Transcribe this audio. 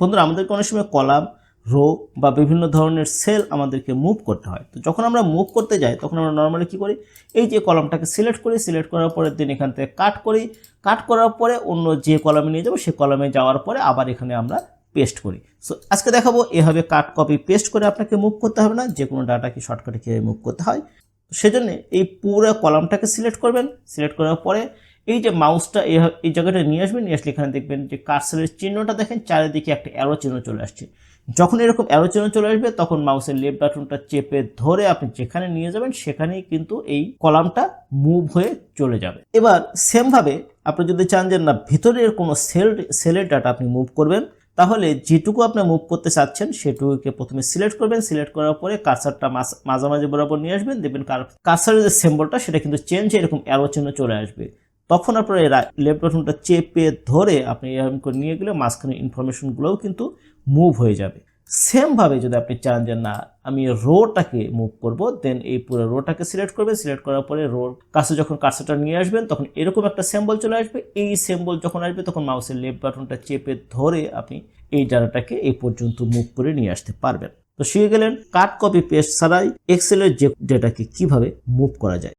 বন্ধুরা, আমাদেরকে অনেক সময় কলাম রো বা বিভিন্ন ধরনের সেল আমাদেরকে মুভ করতে হয়। তো যখন আমরা মুভ করতে যাই, তখন আমরা নর্মালি কী করি? এই যে কলামটাকে সিলেক্ট করি সিলেক্ট করার পরে দিন এখান থেকে কাট করি। কাট করার পরে অন্য যে কলামে নিয়ে যাব, সে কলামে যাওয়ার পরে আবার এখানে আমরা পেস্ট করি। সো আজকে দেখাবো এভাবে কাট কপি পেস্ট করে আপনাকে মুভ করতে হবে না, যে কোনো ডাটাকে শর্টকাটে কীভাবে মুভ করতে হয়। সেজন্য এই পুরো কলামটাকে সিলেক্ট করবেন। সিলেক্ট করার পরে এই যে মাউসটা এই জায়গাটা নিয়ে আসবেন, নিয়ে আসলে এখানে দেখবেন যে কার্সারের চিহ্নটা দেখেন, চারিদিকে একটা অ্যারো চিহ্ন চলে আসছে। যখন এরকম অ্যারো চিহ্ন চলে আসবে, তখন মাউসের লেফট বাটনটা চেপে ধরে আপনি যেখানে নিয়ে যাবেন, সেখানেই কিন্তু এই কলামটা মুভ হয়ে চলে যাবে। এবার সেমভাবে আপনি যদি চান যে না ভিতরের কোনো সেল সেলের ডাটা আপনি মুভ করবেন, তাহলে যেটুকু আপনি মুভ করতে চাচ্ছেন, সেটুকুকে প্রথমে সিলেক্ট করবেন। সিলেক্ট করার পরে কার্সারটা মাঝামাঝি বরাবর নিয়ে আসবেন। দেখবেন কার্সারের যে সিম্বলটা সেটা কিন্তু চেঞ্জ এরকম অ্যারো চিহ্ন চলে আসবে। তখন আপনার এই লেফট বাটনটা চেপে ধরে আপনি এরকম করে নিয়ে গেলে মাঝখানে ইনফরমেশনগুলোও কিন্তু মুভ হয়ে যাবে। সেমভাবে যদি আপনি চান যে, না, আমি রোটাকে মুভ করব দেন এই পুরো রোটাকে সিলেক্ট করবেন সিলেক্ট করার পরে রোর কাছে যখন কার্সারটা নিয়ে আসবেন, তখন এরকম একটা সিম্বল চলে আসবে। এই সিম্বল যখন আসবে, তখন মাউসের লেফট বাটনটা চেপে ধরে আপনি এই ডাটাটাকে এই পর্যন্ত মুভ করে নিয়ে আসতে পারবেন। তো শিখে গেলেন কাট কপি পেস্ট ছাড়াই এক্সেলের যে ডেটাকে কীভাবে মুভ করা যায়।